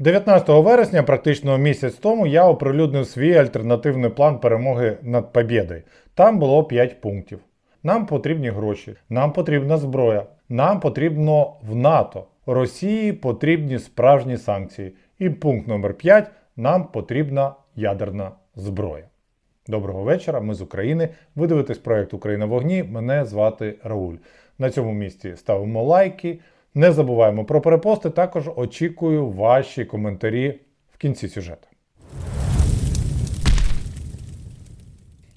19 вересня, практично місяць тому, я оприлюднив свій альтернативний план перемоги над Побєдою. Там було 5 пунктів. Нам потрібні гроші, нам потрібна зброя, нам потрібно в НАТО. Росії потрібні справжні санкції. І пункт номер 5 нам потрібна ядерна зброя. Доброго вечора, ми з України. Ви дивитесь проект Україна в вогні. Мене звати Рауль. На цьому місці ставимо лайки. Не забуваємо про перепости. Також очікую ваші коментарі в кінці сюжету.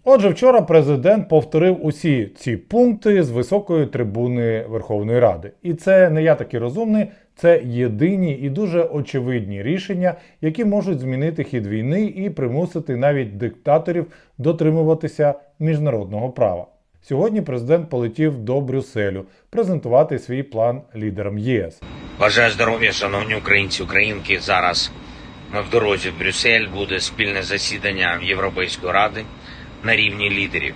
Отже, вчора президент повторив усі ці пункти з високої трибуни Верховної Ради. І це не я такий розумний, це єдині і дуже очевидні рішення, які можуть змінити хід війни і примусити навіть диктаторів дотримуватися міжнародного права. Сьогодні президент полетів до Брюсселю презентувати свій план лідерам ЄС. Бажаю здоров'я, шановні українці, українки. Зараз ми в дорозі в Брюссель. Буде спільне засідання Європейської ради на рівні лідерів.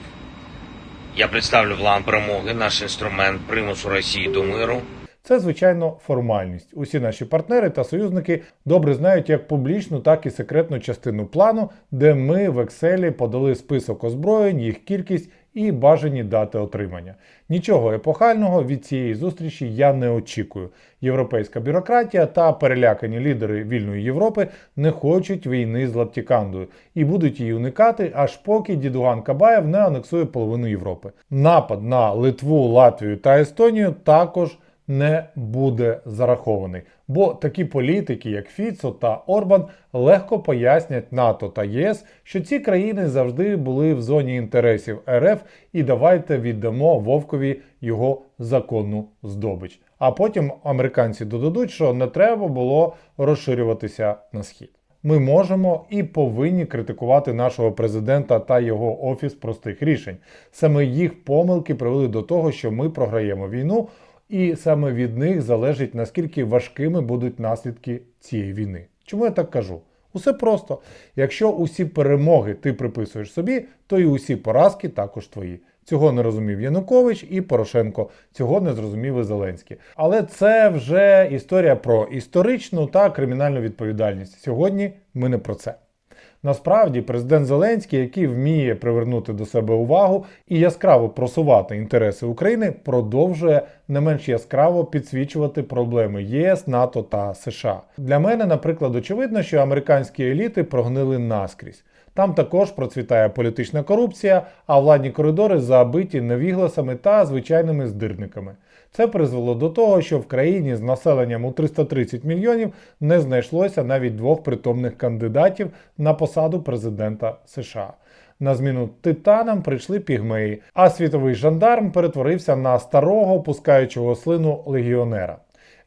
Я представлю план перемоги, наш інструмент примусу Росії до миру. Це, звичайно, формальність. Усі наші партнери та союзники добре знають як публічну, так і секретну частину плану, де ми в Excel подали список озброєнь, їх кількість і бажані дати отримання. Нічого епохального від цієї зустрічі я не очікую. Європейська бюрократія та перелякані лідери вільної Європи не хочуть війни з Лаптікандою і будуть її уникати, аж поки дідуган Кабаєв не анексує половину Європи. Напад на Литву, Латвію та Естонію також не буде зарахований, бо такі політики, як Фіцо та Орбан, легко пояснять НАТО та ЄС, що ці країни завжди були в зоні інтересів РФ, і давайте віддамо Вовкові його законну здобич. А потім американці додадуть, що не треба було розширюватися на схід. Ми можемо і повинні критикувати нашого президента та його офіс простих рішень. Саме їх помилки привели до того, що ми програємо війну, і саме від них залежить наскільки важкими будуть наслідки цієї війни. Чому я так кажу? Усе просто. Якщо усі перемоги ти приписуєш собі, то і усі поразки також твої. Цього не розумів Янукович і Порошенко. Цього не зрозумів і Зеленський. Але це вже історія про історичну та кримінальну відповідальність. Сьогодні ми не про це. Насправді, президент Зеленський, який вміє привернути до себе увагу і яскраво просувати інтереси України, продовжує не менш яскраво підсвічувати проблеми ЄС, НАТО та США. Для мене, наприклад, очевидно, що американські еліти прогнили наскрізь. Там також процвітає політична корупція, а владні коридори забиті невігласами та звичайними здирниками. Це призвело до того, що в країні з населенням у 330 мільйонів не знайшлося навіть двох притомних кандидатів на посаду президента США. На зміну титанам прийшли пігмеї, а світовий жандарм перетворився на старого пускаючого слину легіонера.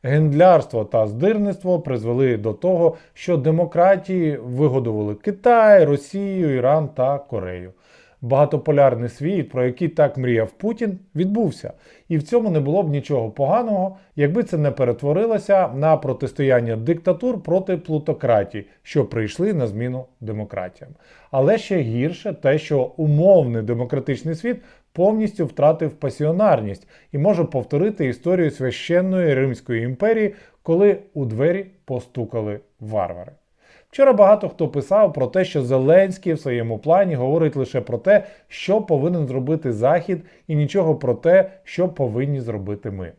Гендлярство та здирництво призвели до того, що демократії вигодували Китай, Росію, Іран та Корею. Багатополярний світ, про який так мріяв Путін, відбувся. І в цьому не було б нічого поганого, якби це не перетворилося на протистояння диктатур проти плутократій, що прийшли на зміну демократіям. Але ще гірше те, що умовний демократичний світ повністю втратив пасіонарність і може повторити історію священної Римської імперії, коли у двері постукали варвари. Вчора багато хто писав про те, що Зеленський в своєму плані говорить лише про те, що повинен зробити Захід, і нічого про те, що повинні зробити ми.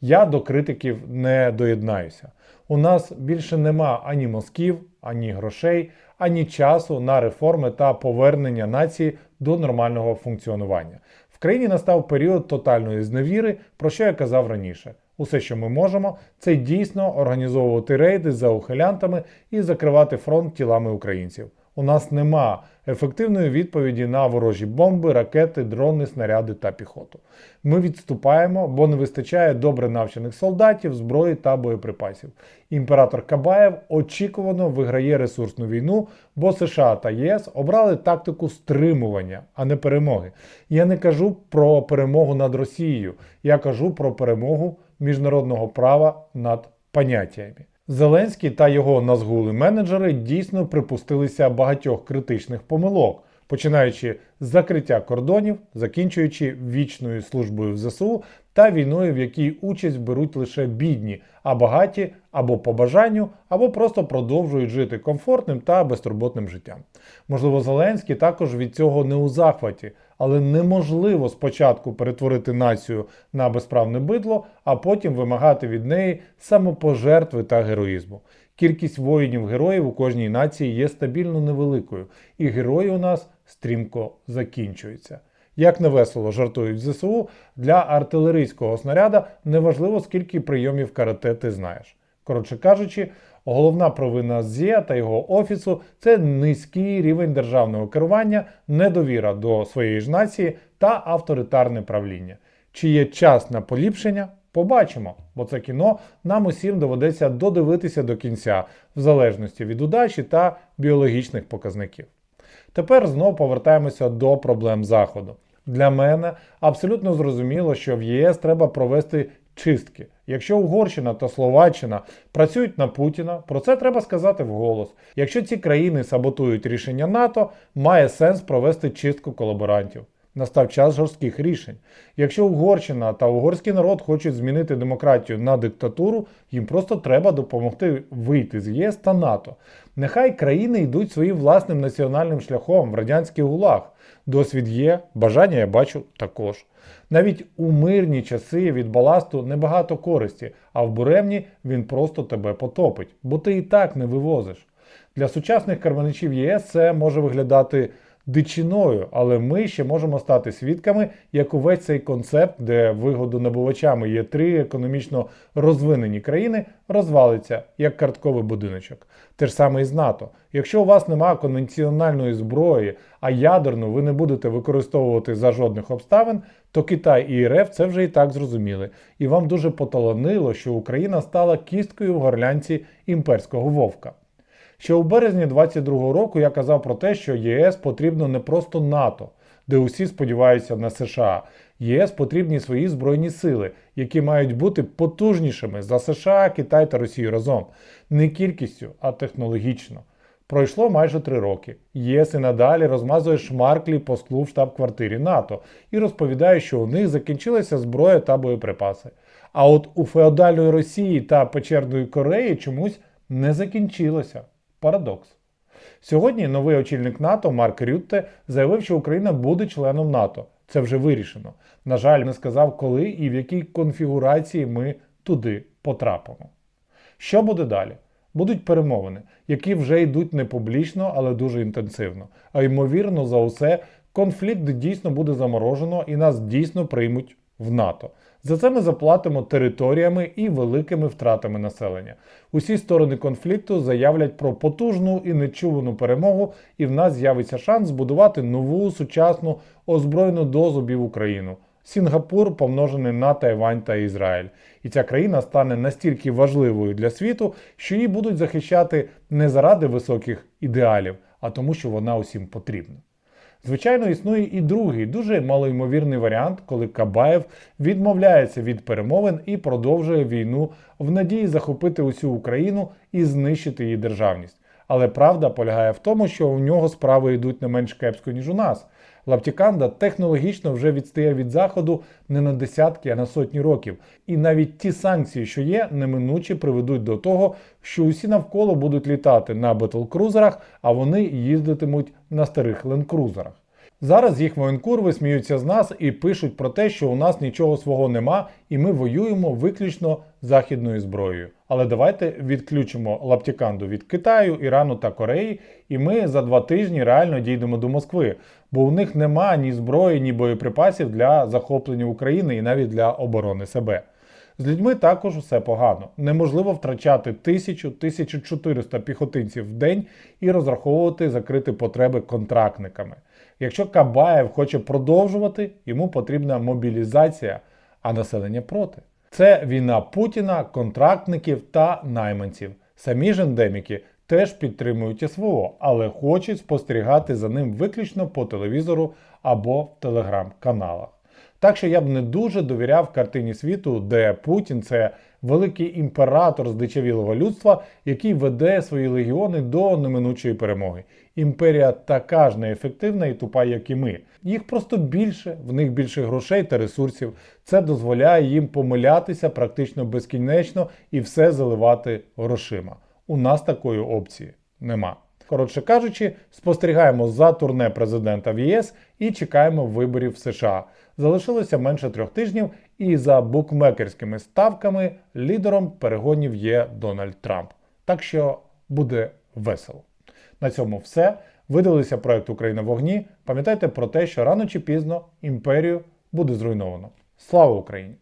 Я до критиків не доєднаюся. У нас більше нема ані мозків, ані грошей, ані часу на реформи та повернення нації до нормального функціонування. В країні настав період тотальної зневіри, про що я казав раніше. Усе, що ми можемо, це дійсно організовувати рейди за ухилянтами і закривати фронт тілами українців. У нас нема ефективної відповіді на ворожі бомби, ракети, дрони, снаряди та піхоту. Ми відступаємо, бо не вистачає добре навчених солдатів, зброї та боєприпасів. Імператор Кабаєв очікувано виграє ресурсну війну, бо США та ЄС обрали тактику стримування, а не перемоги. Я не кажу про перемогу над Росією, я кажу про перемогу міжнародного права над поняттями. Зеленський та його назгули менеджери дійсно припустилися багатьох критичних помилок. починаючи з закриття кордонів, закінчуючи вічною службою в ЗСУ та війною, в якій участь беруть лише бідні, а багаті або по бажанню, або просто продовжують жити комфортним та безтурботним життям. Можливо, Зеленський також від цього не у захваті, але неможливо спочатку перетворити націю на безправне бидло, а потім вимагати від неї самопожертви та героїзму. Кількість воїнів-героїв у кожній нації є стабільно невеликою, і герої у нас стрімко закінчуються. Як невесело жартують ЗСУ, для артилерійського снаряда неважливо, скільки прийомів карате ти знаєш. Коротше кажучи, головна провина ЗЄ та його офісу це низький рівень державного керування, недовіра до своєї ж нації та авторитарне правління. Чи є час на поліпшення? Побачимо, бо це кіно нам усім доведеться додивитися до кінця, в залежності від удачі та біологічних показників. Тепер знов повертаємося до проблем Заходу. Для мене абсолютно зрозуміло, що в ЄС треба провести чистки. Якщо Угорщина та Словаччина працюють на Путіна, про це треба сказати вголос. Якщо ці країни саботують рішення НАТО, має сенс провести чистку колаборантів. Настав час жорстких рішень. Якщо Угорщина та угорський народ хочуть змінити демократію на диктатуру, їм просто треба допомогти вийти з ЄС та НАТО. Нехай країни йдуть своїм власним національним шляхом в радянський гулаг. Досвід є, бажання я бачу також. Навіть у мирні часи від баласту небагато користі, а в буремні він просто тебе потопить, бо ти і так не вивозиш. Для сучасних карманичів ЄС це може виглядати дичиною, але ми ще можемо стати свідками, як увесь цей концепт, де вигодонабувачами є три економічно розвинені країни, розвалиться як картковий будиночок. Те ж саме і з НАТО. Якщо у вас немає конвенціональної зброї, а ядерну ви не будете використовувати за жодних обставин, то Китай і РФ це вже і так зрозуміли. І вам дуже поталанило, що Україна стала кісткою в горлянці імперського вовка. Ще у березні 22-го року я казав про те, що ЄС потрібно не просто НАТО, де усі сподіваються на США. ЄС потрібні свої збройні сили, які мають бути потужнішими за США, Китай та Росію разом, не кількістю, а технологічно. Пройшло майже три роки. ЄС і надалі розмазує шмарклі послу в штаб-квартирі НАТО і розповідає, що у них закінчилася зброя та боєприпаси. А от у феодальної Росії та печерної Кореї чомусь не закінчилося. Парадокс. Сьогодні новий очільник НАТО Марк Рютте заявив, що Україна буде членом НАТО. Це вже вирішено. На жаль, не сказав, коли і в якій конфігурації ми туди потрапимо. Що буде далі? Будуть перемовини, які вже йдуть не публічно, але дуже інтенсивно. А ймовірно, за усе, конфлікт дійсно буде заморожено і нас дійсно приймуть в НАТО. За це ми заплатимо територіями і великими втратами населення. Усі сторони конфлікту заявлять про потужну і нечувану перемогу, і в нас з'явиться шанс збудувати нову сучасну озброєну до зубів Україну. Сінгапур помножений на Тайвань та Ізраїль. І ця країна стане настільки важливою для світу, що її будуть захищати не заради високих ідеалів, а тому, що вона усім потрібна. Звичайно, існує і другий, дуже малоймовірний варіант, коли Кабаєв відмовляється від перемовин і продовжує війну в надії захопити усю Україну і знищити її державність. Але правда полягає в тому, що у нього справи йдуть не менш кепсько, ніж у нас. Лаптіканда технологічно вже відстає від заходу не на десятки, а на сотні років. І навіть ті санкції, що є, неминуче приведуть до того, що усі навколо будуть літати на бетлкрузерах, а вони їздитимуть на старих ленкрузерах. Зараз їх воєнкурви сміються з нас і пишуть про те, що у нас нічого свого нема, і ми воюємо виключно західною зброєю. Але давайте відключимо лаптіканду від Китаю, Ірану та Кореї, і ми за два тижні реально дійдемо до Москви, бо у них нема ні зброї, ні боєприпасів для захоплення України і навіть для оборони себе. З людьми також все погано. Неможливо втрачати 1000-1400 піхотинців в день і розраховувати закрити потреби контрактниками. Якщо Кабаєв хоче продовжувати, йому потрібна мобілізація, а населення проти. Це війна Путіна, контрактників та найманців. Самі ж ендеміки теж підтримують СВО, але хочуть спостерігати за ним виключно по телевізору або в телеграм-каналах. Так що я б не дуже довіряв картині світу, де Путін це великий імператор здичавілого людства, який веде свої легіони до неминучої перемоги. Імперія така ж неефективна і тупа, як і ми. Їх просто більше, в них більше грошей та ресурсів. Це дозволяє їм помилятися практично безкінечно і все заливати грошима. У нас такої опції нема. Коротше кажучи, спостерігаємо за турне президента в ЄС і чекаємо виборів в США. Залишилося менше трьох тижнів, і за букмекерськими ставками лідером перегонів є Дональд Трамп. Так що буде весело. На цьому все. Ви дивилися проект Україна в вогні. Пам'ятайте про те, що рано чи пізно імперію буде зруйновано. Слава Україні!